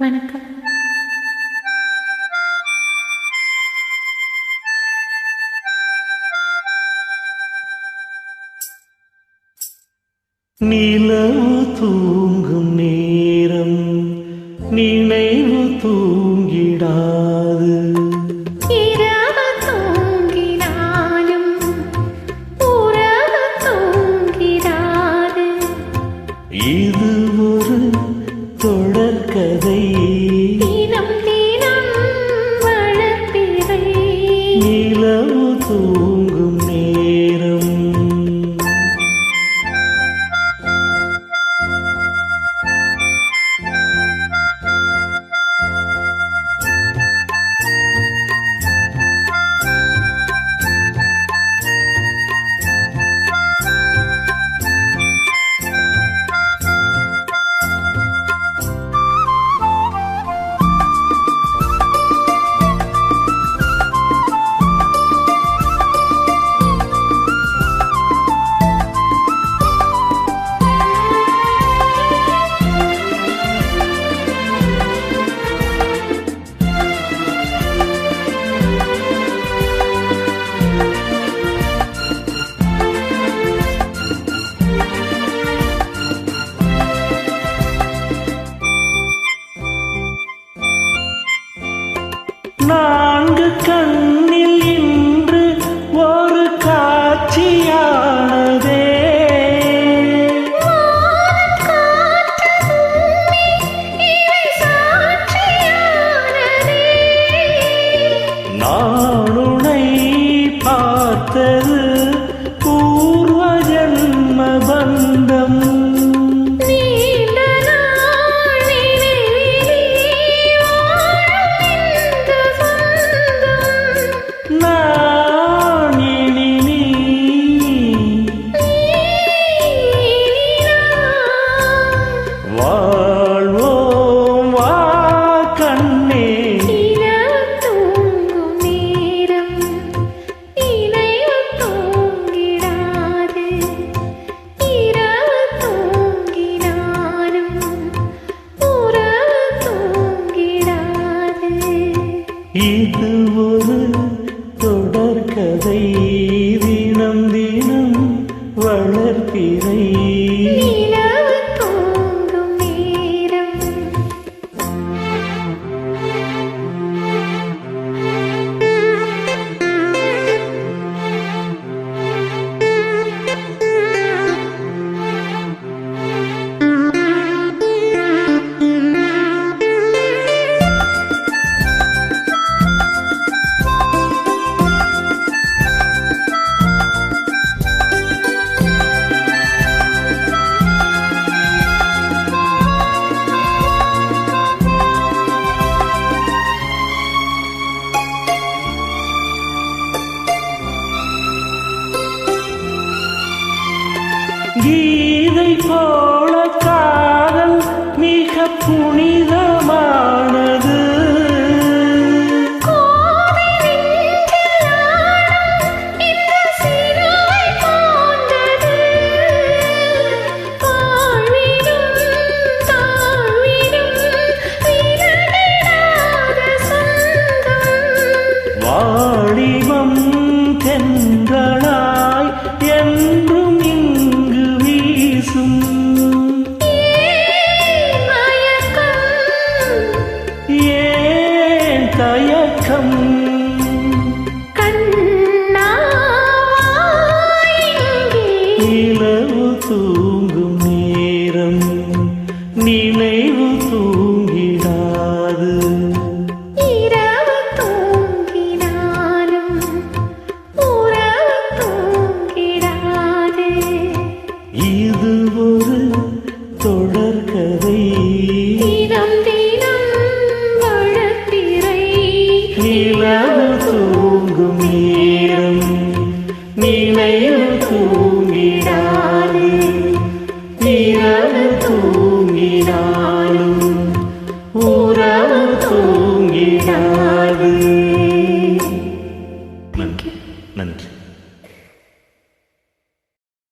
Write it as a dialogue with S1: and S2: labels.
S1: வணக்கம்.
S2: நிலவு தூங்கும் நேரம் நினைவு தூங்கிடாது. இது ஒரு தொடர்கதை நிலவு நான்கு கண் இது ஒரு தொடர்கதை. தினம் தினம் வளர்ப்பிறை கீதை போல காதல் மிக புனிதமானது. நிலவு தூங்கும் நேரம் நினைவு தூங்கிடாது.
S1: இரவு தூங்கினாலும் உறவு தூங்கிடாது.
S2: இது ஒரு தொடர்கதை
S1: தினம் தினம் வளர்ப்பிறை
S2: நிலவு தூங்கும் நேரம் நினைவு தூங்கிடாது ना